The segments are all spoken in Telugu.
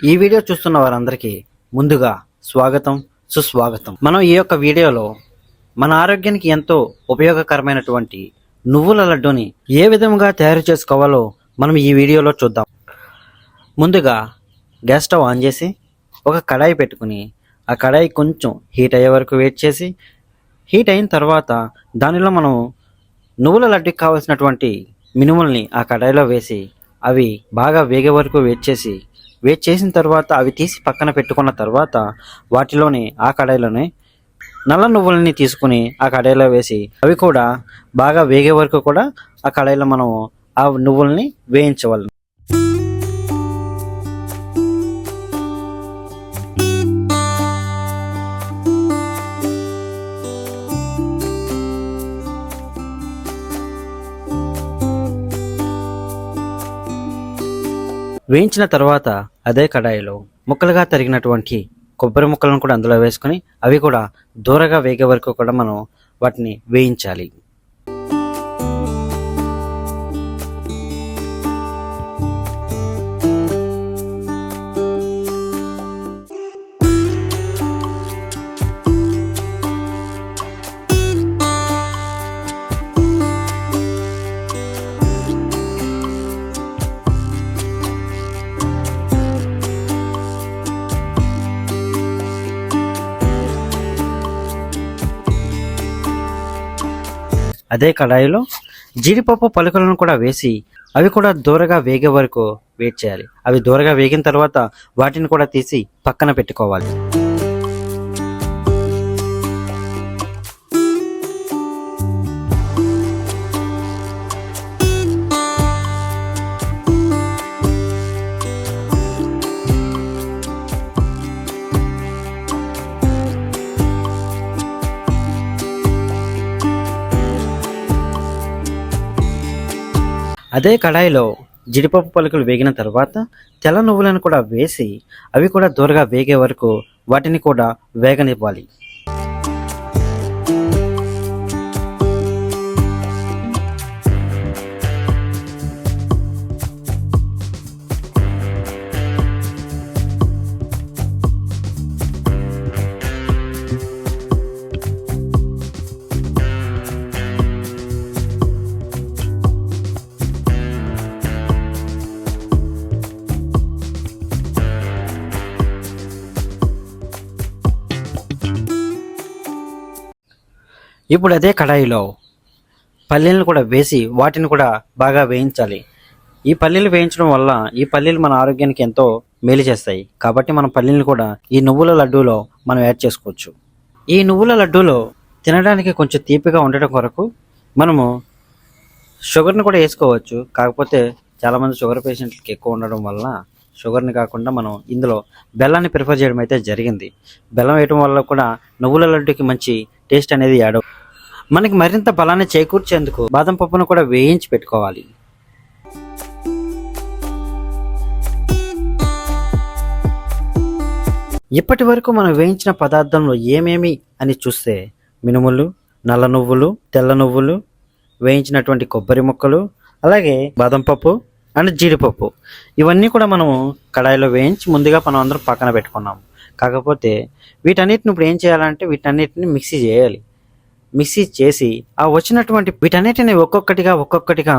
ఈ వీడియో చూస్తున్న వారందరికీ ముందుగా స్వాగతం సుస్వాగతం. మనం ఈ యొక్క వీడియోలో మన ఆరోగ్యానికి ఎంతో ఉపయోగకరమైనటువంటి నువ్వుల లడ్డూని ఏ విధంగా తయారు చేసుకోవాలో మనం ఈ వీడియోలో చూద్దాం. ముందుగా గ్యాస్ స్టవ్ ఆన్ చేసి ఒక కడాయి పెట్టుకుని ఆ కడాయి కొంచెం హీట్ అయ్యే వరకు వెయిట్ చేసి హీట్ అయిన తర్వాత దానిలో మనం నువ్వుల లడ్డుకి కావాల్సినటువంటి మినుముల్ని ఆ కడాయిలో వేసి అవి బాగా వేగే వరకు వెయిట్ చేసి వేడి చేసిన తర్వాత అవి తీసి పక్కన పెట్టుకున్న తర్వాత వాటిలోని ఆ కడాయిలోనే నల్ల నువ్వులని తీసుకుని ఆ కడాయిలో వేసి అవి కూడా బాగా వేగే వరకు కూడా ఆ కడాయిలో మనం ఆ నువ్వుల్ని వేయించవాలి వేయించిన తర్వాత అదే కడాయిలో ముక్కలుగా తరిగినటువంటి కొబ్బరి ముక్కలను కూడా అందులో వేసుకొని అవి కూడా దూరగా వేగే వరకు కూడా మనం వాటిని వేయించాలి. అదే కడాయిలో జీడిపప్పు పలుకులను కూడా వేసి అవి కూడా దూరగా వేగే వరకు వెయిట్ చేయాలి. అవి దూరగా వేగిన తర్వాత వాటిని కూడా తీసి పక్కన పెట్టుకోవాలి. అదే కడాయిలో జీడిపప్పు పలుకులు వేగిన తర్వాత తెల్ల నువ్వులను కూడా వేసి అవి కూడా దూరగా వేగే వరకు వాటిని కూడా వేగనివ్వాలి. ఇప్పుడు అదే కడాయిలో పల్లీలను కూడా వేసి వాటిని కూడా బాగా వేయించాలి. ఈ పల్లీలు వేయించడం వల్ల ఈ పల్లీలు మన ఆరోగ్యానికి ఎంతో మేలు చేస్తాయి. కాబట్టి మన పల్లీలను కూడా ఈ నువ్వుల లడ్డూలో మనం యాడ్ చేసుకోవచ్చు. ఈ నువ్వుల లడ్డూలో తినడానికి కొంచెం తీపిగా ఉండటం కొరకు మనము షుగర్ని కూడా వేసుకోవచ్చు. కాకపోతే చాలామంది షుగర్ పేషెంట్లకి ఎక్కువ ఉండడం వల్ల షుగర్ని కాకుండా మనం ఇందులో బెల్లాన్ని ప్రిఫర్ చేయడం అయితే జరిగింది. బెల్లం వేయడం వల్ల కూడా నువ్వుల లడ్డుకి మంచి టేస్ట్ అనేది యాడ్ మనకి మరింత బలాన్ని చేకూర్చేందుకు బాదం పప్పును కూడా వేయించి పెట్టుకోవాలి. ఇప్పటి వరకు మనం వేయించిన పదార్థంలో ఏమేమి అని చూస్తే మినుములు నల్ల నువ్వులు తెల్ల నువ్వులు వేయించినటువంటి కొబ్బరి ముక్కలు అలాగే బాదం పప్పు అండ్ జీడిపప్పు. ఇవన్నీ కూడా మనం కడాయిలో వేయించి ముందుగా మనం అందరం పక్కన పెట్టుకున్నాం. కాకపోతే వీటన్నిటిని ఇప్పుడు ఏం చేయాలంటే వీటన్నిటిని మిక్సీ చేయాలి. మిక్సీ చేసి ఆ వచ్చినటువంటి వీటన్నిటిని ఒక్కొక్కటిగా ఒక్కొక్కటిగా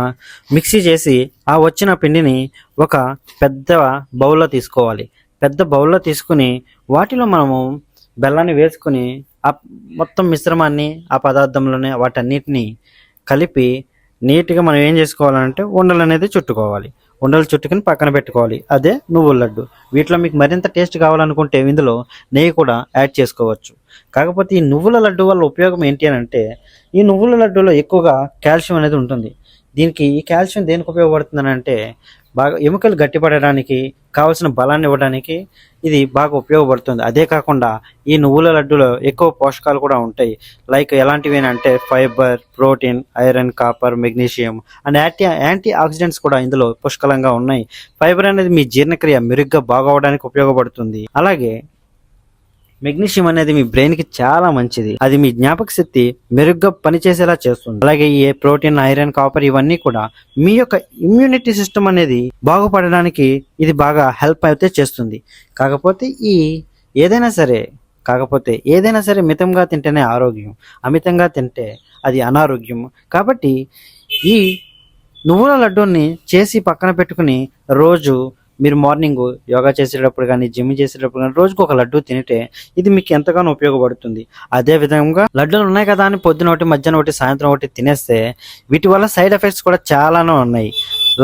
మిక్సీ చేసి ఆ వచ్చిన పిండిని ఒక పెద్ద బౌల్లో తీసుకోవాలి. పెద్ద బౌల్లో తీసుకుని వాటిలో మనము బెల్లాన్ని వేసుకుని ఆ మొత్తం మిశ్రమాన్ని ఆ పదార్థంలోనే వాటన్నిటిని కలిపి నీట్గా మనం ఏం చేసుకోవాలంటే ఉండలు అనేది చుట్టుకోవాలి. ఉండలు చుట్టుకుని పక్కన పెట్టుకోవాలి. అదే నువ్వుల లడ్డు. వీటిలో మీకు మరింత టేస్ట్ కావాలనుకుంటే ఇందులో నెయ్యి కూడా యాడ్ చేసుకోవచ్చు. కాకపోతే ఈ నువ్వుల లడ్డు వల్ల ఉపయోగం ఏంటి అని అంటే ఈ నువ్వుల లడ్డులో ఎక్కువగా కాల్షియం అనేది ఉంటుంది. దీనికి ఈ కాల్షియం దేనికి ఉపయోగపడుతుంది అంటే బాగా ఎముకలు గట్టిపడడానికి కావలసిన బలాన్ని ఇవ్వడానికి ఇది బాగా ఉపయోగపడుతుంది. అదే కాకుండా ఈ నువ్వుల లడ్డులో ఎక్కువ పోషకాలు కూడా ఉంటాయి. లైక్ ఎలాంటివి అంటే fibre protein iron copper magnesium and anti antioxidants కూడా ఇందులో పుష్కలంగా ఉన్నాయి. ఫైబర్ అనేది మీ జీర్ణక్రియ మెరుగ్గా బాగవడానికి ఉపయోగపడుతుంది. అలాగే మెగ్నీషియం అనేది మీ బ్రెయిన్కి చాలా మంచిది. అది మీ జ్ఞాపక శక్తి మెరుగ్గా పనిచేసేలా చేస్తుంది. అలాగే ఈ ప్రోటీన్ ఐరన్ కాపర్ ఇవన్నీ కూడా మీ యొక్క ఇమ్యూనిటీ సిస్టమ్ అనేది బాగుపడడానికి ఇది బాగా హెల్ప్ అయితే చేస్తుంది. కాకపోతే ఈ ఏదైనా సరే కాకపోతే ఏదైనా సరే మితంగా తింటేనే ఆరోగ్యం. అమితంగా తింటే అది అనారోగ్యం. కాబట్టి ఈ నువ్వుల లడ్డూని చేసి పక్కన పెట్టుకుని రోజు మీరు మార్నింగ్ యోగా చేసేటప్పుడు కానీ జిమ్ చేసేటప్పుడు కానీ రోజుకు ఒక లడ్డు తింటే ఇది మీకు ఎంతగానో ఉపయోగపడుతుంది. అదే విధంగా లడ్డూలు ఉన్నాయి కదా అని పొద్దున ఒకటి మధ్యాహ్నం ఒకటి సాయంత్రం ఒకటి తినేస్తే వీటి వల్ల సైడ్ ఎఫెక్ట్స్ కూడా చాలానే ఉన్నాయి.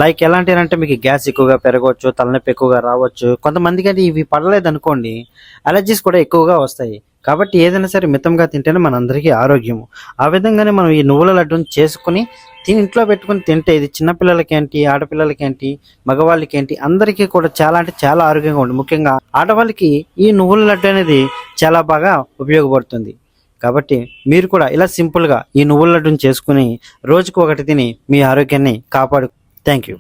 లైక్ ఎలాంటి అంటే మీకు గ్యాస్ ఎక్కువగా పెరగవచ్చు తలనొప్పి ఎక్కువగా రావచ్చు. కొంతమందికి అంటే ఇవి పడలేదు అనుకోండి అలర్జీస్ కూడా ఎక్కువగా వస్తాయి. కాబట్టి ఏదైనా సరే మితంగా తింటేనే మనందరికీ ఆరోగ్యము. ఆ విధంగానే మనం ఈ నువ్వుల లడ్డూని చేసుకుని తిని ఇంట్లో పెట్టుకుని తింటే ఇది చిన్నపిల్లలకేంటి ఆడపిల్లలకేంటి మగవాళ్ళకేంటి అందరికీ కూడా చాలా అంటే చాలా ఆరోగ్యంగా ఉంటుంది. ముఖ్యంగా ఆడవాళ్ళకి ఈ నువ్వుల లడ్డు అనేది చాలా బాగా ఉపయోగపడుతుంది. కాబట్టి మీరు కూడా ఇలా సింపుల్గా ఈ నువ్వుల లడ్డుని చేసుకుని రోజుకు ఒకటి తిని మీ ఆరోగ్యాన్ని కాపాడు. Thank you.